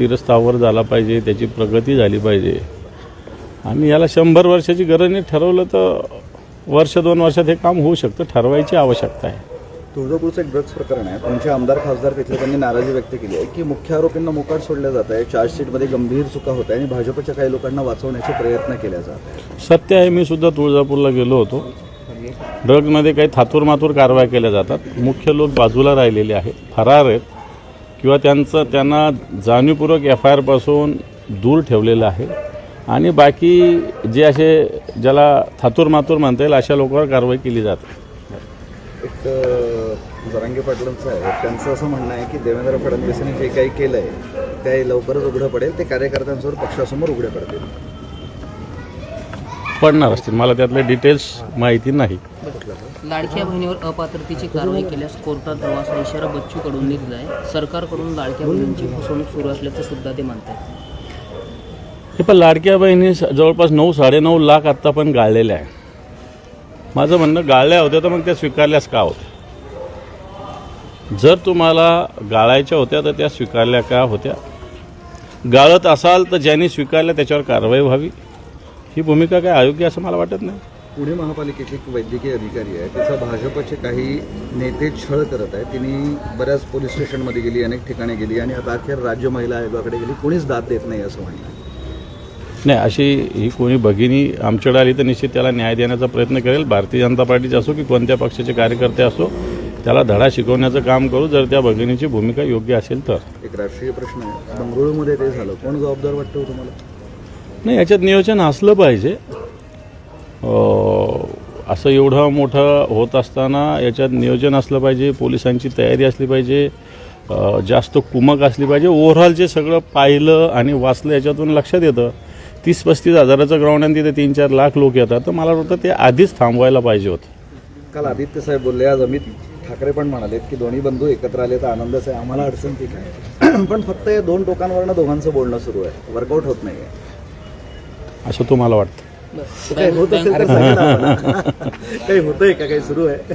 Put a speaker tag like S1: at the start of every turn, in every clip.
S1: स्थिरस्थावर झाला पाहिजे त्याची प्रगती झाली पाहिजे. आणि याला शंभर वर्षाची गरज नाही. ठरवलं तर वर्ष दोन वर्षात हे काम होऊ शकतं. ठरवायची आवश्यकता आहे.
S2: तुळजापूरचं एक ड्रग्ज प्रकरण आहे. तुमचे आमदार खासदार तिथले त्यांनी नाराजी व्यक्त केली आहे की मुख्य आरोपींना मोकाट सोडलं जात आहे. चार्जशीटमध्ये गंभीर चुका होत आहे आणि भाजपच्या काही लोकांना वाचवण्याचे प्रयत्न केले जात
S1: सत्य आहे मी सुद्धा तुळजापूरला गेलो होतो. ड्रग्जमध्ये काही थातूर मातूर कारवाया केल्या जातात. मुख्य लोक बाजूला राहिलेले आहेत फरार आहेत. किंवा त्यांचं त्यांना जाणीवपूर्वक एफ आय आरपासून दूर ठेवलेलं आहे. आणि बाकी जे असे ज्याला थातूर मातूर म्हणता येईल अशा लोकांवर कारवाई केली जाते.
S2: एक जरांगे पाटलांचं आहे. त्यांचं असं म्हणणं आहे की देवेंद्र फडणवीसांनी जे काही केलं आहे ते लवकरच उघडं पडेल. ते कार्यकर्त्यांसमोर पक्षासमोर उघडे पडतील.
S1: पडणार असतील. मला त्यातले डिटेल्स माहिती नाही.
S3: लाडक्या बहिणीवर अपात्रतेची कारवाई केल्यास कोर्टात प्रवास इशारा बच्चू कडून दिला आहे सरकारकडून लाडक्या बहिणींची फसवणूक सुरू असल्याचं सुद्धा ते म्हणतात
S1: हे पण लाडक्या बहिणी जवळपास नऊ साडेनऊ लाख आत्ता पण गाळलेल्या आहे माझं म्हणणं गाळल्या होत्या तर मग त्या स्वीकारल्यास का होत्या? जर तुम्हाला गाळायच्या होत्या तर त्या स्वीकारल्या का होत्या? गाळत असाल तर ज्यांनी स्वीकारल्या त्याच्यावर कारवाई व्हावी. ही भूमिका काय अयोग्य असं मला वाटत नाही.
S2: पुणे महापालिकेचे एक वैद्यकीय अधिकारी आहे त्याचा भाजपचे काही नेते छळ करत आहे तिने बऱ्याच पोलीस स्टेशनमध्ये गेली अनेक ठिकाणी गेली आणि आता अखेर राज्य महिला आयोगाकडे गेली. कोणीच दाद देत नाही असं म्हणणं आहे.
S1: नाही अशी ही कोणी भगिनी आमच्याकडे आली तर निश्चित त्याला न्याय देण्याचा प्रयत्न करेल. भारतीय जनता पार्टीचे असो की कोणत्या पक्षाचे कार्यकर्ते असो त्याला धडा शिकवण्याचं काम करू. जर त्या भगिनीची भूमिका योग्य असेल तर.
S2: एक राष्ट्रीय प्रश्न आहे. बंगळुरूमध्ये ते झालं. कोण जबाबदार वाटतं हो तुम्हाला?
S1: नाही याच्यात नियोजन असलं पाहिजे. असं एवढं मोठं होत असताना याच्यात नियोजन असलं पाहिजे पोलिसांची तयारी असली पाहिजे जास्त कुमक असली पाहिजे. ओव्हरऑल जे सगळं पाहिलं आणि वाचलं याच्यातून लक्षात येतं. तीस पस्तीस हजाराचं ग्राउंड आणि तिथे तीन चार लाख लोक येतात. तर मला वाटतं ते आधीच थांबवायला पाहिजे होतं.
S2: काल आदित्य साहेब बोलले आज अमित ठाकरे पण म्हणालेत की दोन्ही बंधू एकत्र आले तर आनंदच आहे आम्हाला अडचण ती काय पण फक्त हे दोन टोकांवरनं दोघांचं बोलणं सुरू आहे. वर्कआउट होत नाही
S1: असं तुम्हाला वाटतं?
S2: काही होत असेल तर सांगा ना आम्हाला. काही होतंय का? काही सुरू आहे?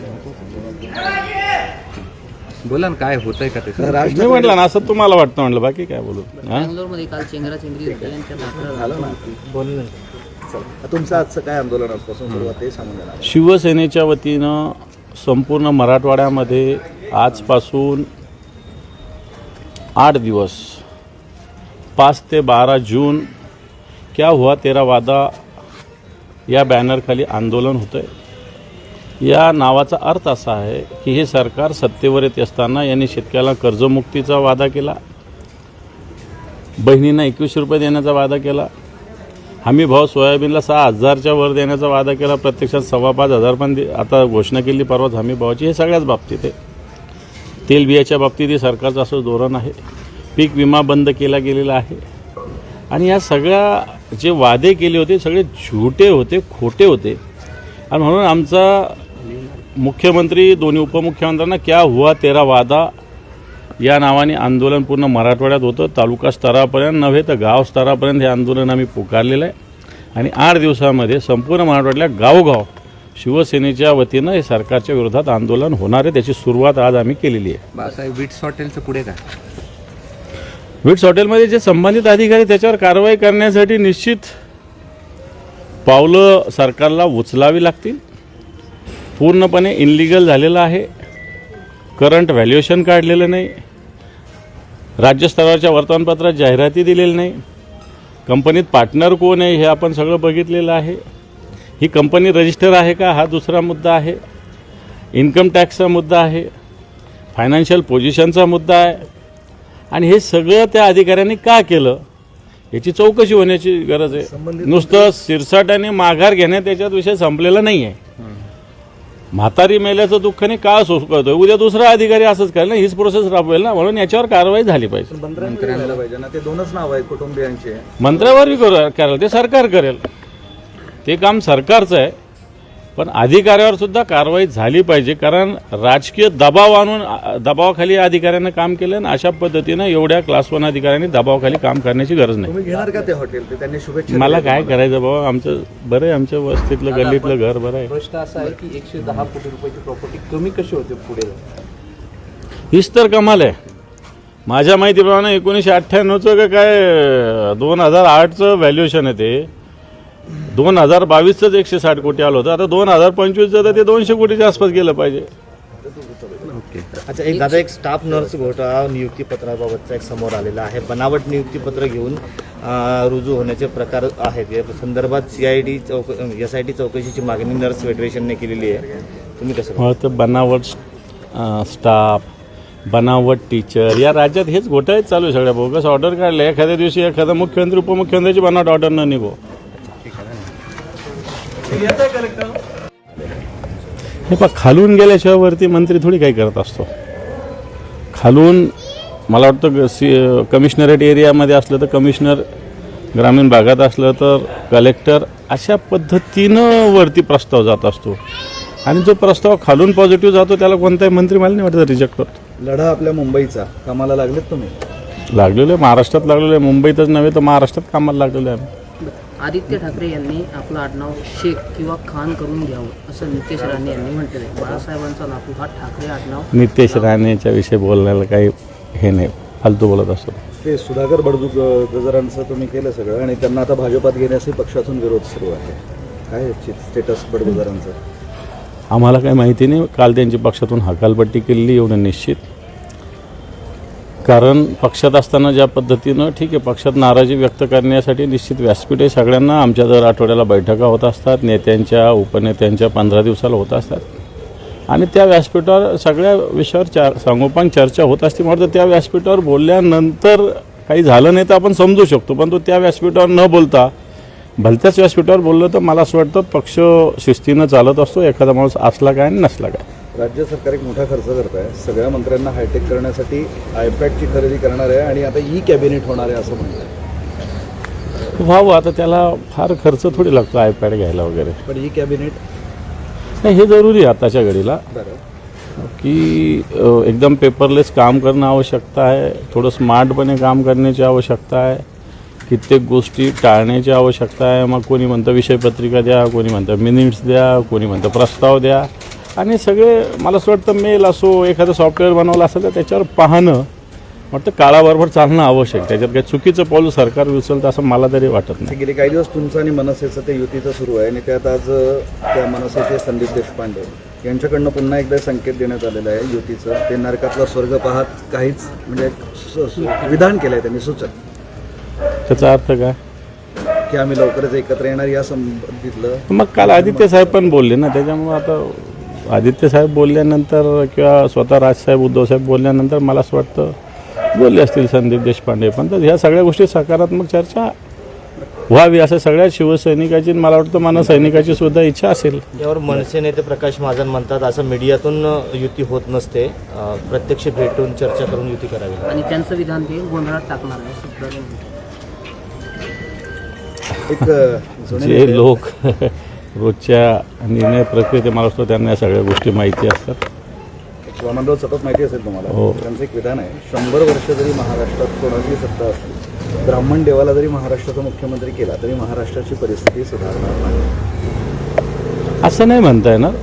S4: बोला ना काय होतंय का ते?
S1: मी म्हटलं ना असं तुम्हाला वाटतं म्हटलं बाकी काय बोलू? हां?
S3: बँगलोरमध्ये काल चेंगरा चेंगरी झाली यांच्या भाकरा
S2: झालं ना. चला. तुमचं आजचं काय आंदोलन आजपासून सुरुवात ते सांगून देणार
S1: शिवसेनेच्या वतीनं संपूर्ण मराठवाड्यामध्ये आजपासून आठ दिवस पाच ते बारा जून क्या हुआ तेरा वादा या बॅनरखाली आंदोलन होतं आहे या नावाचा अर्थ असा आहे की हे सरकार सत्तेवर येत असताना यांनी शेतकऱ्याला कर्जमुक्तीचा वादा केला. बहिणींना एकवीसशे रुपये देण्याचा वादा केला. हमी भाव सोयाबीनला सहा हजारच्या वर देण्याचा वादा केला. प्रत्यक्षात सव्वा पाच हजार पण दे- आता घोषणा केली परवाच हमी भावाची. हे सगळ्याच बाबतीत आहे. तेलबियाच्या बाबतीत हे सरकारचं असं धोरण आहे. पीक विमा बंद केला गेलेला आहे. आणि या सगळ्या जे वादे केले होते सगळे झुटे होते खोटे होते. आणि म्हणून आमचा मुख्यमंत्री दोन्ही उपमुख्यमंत्र्यांना क्या हुआ तेरा वादा या नावाने आंदोलन पूर्ण मराठवाड्यात होतं. तालुका स्तरापर्यंत नव्हे तर गाव स्तरापर्यंत हे आंदोलन आम्ही पुकारलेलं आहे. आणि आठ दिवसामध्ये संपूर्ण मराठवाड्यातल्या गावोगाव शिवसेनेच्या वतीनं हे सरकारच्या विरोधात आंदोलन होणार आहे. त्याची सुरुवात आज आम्ही केलेली आहे.
S4: बाळासाहेब विट्स हॉटेलचं पुढे काय?
S1: विट्स हॉटेलमध्ये जे संबंधित अधिकारी त्याच्यावर कारवाई करण्यासाठी निश्चित पावलं सरकारला उचलावी लागतील. पूर्णपणे इनलिगल झालेलं आहे. करंट व्हॅल्युएशन काढलेलं नाही. राज्यस्तराच्या वर्तमानपत्रात जाहिराती दिलेली नाही. कंपनीत पार्टनर कोण आहे हे आपण सगळं बघितलेलं आहे. ही कंपनी रजिस्टर आहे का? हा दुसरा मुद्दा आहे. इन्कम टॅक्सचा मुद्दा आहे. फायनान्शियल पोझिशनचा मुद्दा आहे. आणि हे सगळं त्या अधिकाऱ्यांनी का केलं? याची चौकशी होण्याची गरज आहे. नुसतं सिरसाट माघार घेण्यात याच्यात विषय संपलेला नाही आहे म्हातारी मेल्याचं दुःख नाही का सोसकळतोय? उद्या दुसरा अधिकारी असंच करेल ना हीच प्रोसेस राबवेल ना? म्हणून याच्यावर कारवाई झाली पाहिजे.
S2: मंत्र्यांकडे यायला पाहिजे ना? ते दोनच नाव आहेत कुटुंबियांचे.
S1: मंत्र्यावर बी करू करेल ते सरकार करेल. ते काम सरकारचं आहे. पण अधिकाऱ्यावर सुद्धा कारवाई झाली पाहिजे कारण राजकीय दबाव आणून दबावाखाली अधिकाऱ्यांना काम केलं आणि अशा पद्धतीनं एवढ्या क्लास वन अधिकाऱ्यांनी दबावाखाली काम करण्याची गरज नाही.
S2: तुम्ही घेणार का ते हॉटेल ते त्यांनी शुभेच्छा
S1: मला काय. करायचं बाबा? आमचं बरं आहे आमच्या वस्तीतलं गल्लीतलं घर बरं आहे.
S4: प्रश्न असा आहे की एकशे दहा कोटी रुपयाची प्रॉपर्टी कमी कशी होते पुढे?
S1: हीच तर कमाल आहे. माझ्या माहितीप्रमाणे एकोणीसशे अठ्ठ्याण्णवचं का काय दोन हजार आठचं व्हॅल्युएशन आहे ते. दोन हजार बावीसचंच एकशे साठ कोटी आलं होतं. आता दोन हजार पंचवीसचं तर ते दोनशे कोटीच्या आसपास गेलं पाहिजे.
S4: ओके.
S5: अच्छा एक दादा एक स्टाफ नर्स घोटाळा नियुक्तीपत्राबाबतचा एक समोर आलेला आहे. बनावट नियुक्तीपत्र घेऊन अं, रुजू होण्याचे प्रकार आहेत. या संदर्भात सी आय डी चौक एस आय टी चौकशीची मागणी नर्स फेडरेशनने केलेली आहे. तुम्ही कसं
S1: मला तर बनावट अं, स्टाफ बनावट टीचर या राज्यात हेच घोटाळेच चालू आहे सगळ्या बोगस ऑर्डर काढले एखाद्या दिवशी एखादा मुख्यमंत्री उपमुख्यमंत्र्याची बनावट ऑर्डर न निघो. हे पा खालून गेल्याशिवाय वरती मंत्री थोडी काही करत असतो. खालून मला वाटतं ग- सी कमिशनरेट एरियामध्ये असलं तर कमिशनर ग्रामीण भागात असलं तर कलेक्टर अशा पद्धतीनं वरती प्रस्ताव जात असतो. आणि जो प्रस्ताव खालून पॉझिटिव्ह जातो त्याला कोणताही मंत्री मला नाही वाटत रिजेक्ट करतो.
S2: लढा आपल्या मुंबईचा. कामाला लागलेत तुम्ही?
S1: लागलेलो आहे महाराष्ट्रात लागलेलो आहे. मुंबईतच नव्हे तर महाराष्ट्रात कामाला लागलेलो आहे आम्ही.
S3: आदित्य ठाकरे यांनी आपलं आडनाव शेख किंवा खान करून घ्यावं असं नितेश राणे यांनी म्हटलेलं आहे बाळासाहेबांचा नातू हा ठाकरे आडनाव
S1: नितेश राणेच्या विषयी बोलण्याला काही हे नाही फालतू बोलत असतो.
S2: ते सुधाकर बडदू ग- गजरांचं तुम्ही केलं सगळं आणि त्यांना आता भाजपात घेण्याचे पक्षातून विरोध सुरू आहे. काय स्टेटस बडगुजारांचं?
S1: आम्हाला काही माहिती नाही काल त्यांची पक्षातून हकालपट्टी केलेली एवढं निश्चित. कारण पक्षात असताना ज्या पद्धतीनं ठीक आहे पक्षात नाराजी व्यक्त करण्यासाठी निश्चित व्यासपीठ आहे. सगळ्यांना आमच्या दर आठवड्याला बैठका होत असतात नेत्यांच्या उपनेत्यांच्या पंधरा दिवसाला होत असतात. आणि त्या व्यासपीठावर सगळ्या विषयावर चार सांगोपांग चर्चा होत असते. म्हणतो त्या व्यासपीठावर बोलल्यानंतर काही झालं नाही तर आपण समजू शकतो. पण तो त्या व्यासपीठावर न बोलता भलत्याच व्यासपीठावर बोललं तर मला असं वाटतं पक्ष शिस्तीनं चालत असतो. एखादा माणूस असला काय आणि नसला काय.
S2: राज्य सरकार एक मोठा खर्च करत आहे सगळ्या मंत्र्यांना हायटेक करण्यासाठी आयपॅडची खरेदी करणार आहे आणि आता ई कॅबिनेट होणार आहे असं म्हणतात.
S1: व्हावं आता त्याला फार खर्च थोडी लागतो आयपॅड घ्यायला वगैरे.
S2: पण ई कॅबिनेट
S1: नाही हे जरुरी आहे आताच्या घडीला. की एकदम पेपरलेस काम करणं आवश्यकता आहे थोडं स्मार्टपणे काम करण्याची आवश्यकता आहे कित्येक गोष्टी टाळण्याची आवश्यकता आहे. मग कोणी म्हणतं विषयपत्रिका द्या कोणी म्हणतं मिनिट्स द्या कोणी म्हणतं प्रस्ताव द्या. आणि सगळे मला असं वाटतं मेल असो एखादं सॉफ्टवेअर बनवलं असेल तर त्याच्यावर पाहणं वाटतं काळाबरोबर चालणं आवश्यक. त्याच्यात काही चुकीचं पाऊल सरकार उचलतं असं मला तरी वाटत नाही.
S2: गेले काही दिवस तुमचं आणि मनसेचं ते युतीचं सुरू आहे आणि त्यात आज त्या मनसेचे संदीप देशपांडे यांच्याकडनं पुन्हा एकदा संकेत देण्यात आलेला आहे युतीचं. ते नरकातला स्वर्ग पाहत काहीच म्हणजे विधान केलं आहे त्यांनी सूचक.
S1: त्याचा अर्थ काय?
S2: की आम्ही लवकरच एकत्र येणार या संबंधितलं.
S1: मग काल आदित्य साहेब पण बोलले ना त्याच्यामुळे आता आदित्य साहेब बोलल्यानंतर किंवा स्वतः राजसाहेब उद्धव साहेब बोलल्यानंतर मला असं वाटतं बोलले असतील संदीप देशपांडे. पण तर ह्या सगळ्या गोष्टी सकारात्मक चर्चा व्हावी असं सगळ्या शिवसैनिकाची आणि मला वाटतं मनसैनिकाची सुद्धा इच्छा असेल.
S5: यावर मनसे नेते प्रकाश महाजन म्हणतात असं मीडियातून युती होत नसते. प्रत्यक्ष भेटून चर्चा करून युती करावी
S3: आणि त्यांचं विधान ते गोंधळात टाकणार आहे
S1: जे लोक रोजच्या निर्णय प्रक्रियेत मला वाटतं त्यांना या सगळ्या गोष्टी माहिती असतात.
S2: वामनराव सतत माहिती असेल तुम्हाला.
S1: हो.
S2: त्यांचं एक विधान आहे शंभर वर्ष जरी महाराष्ट्रात कोणाची सत्ता असली ब्राह्मण देवाला जरी महाराष्ट्राचा मुख्यमंत्री केला तरी महाराष्ट्राची परिस्थिती सुधारणार नाही.
S1: असं नाही म्हणता येणार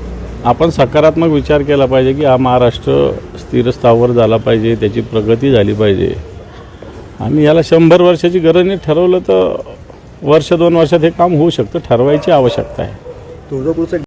S1: आपण सकारात्मक विचार केला पाहिजे की हा महाराष्ट्र स्थिर स्थावर झाला पाहिजे त्याची प्रगती झाली पाहिजे. आणि याला शंभर वर्षाची गरज नाही ठरवलं तर वर्ष दोन वर्षात हे काम होऊ शकतं ठरवायची आवश्यकता आहे.
S2: तुळजापूरचं एक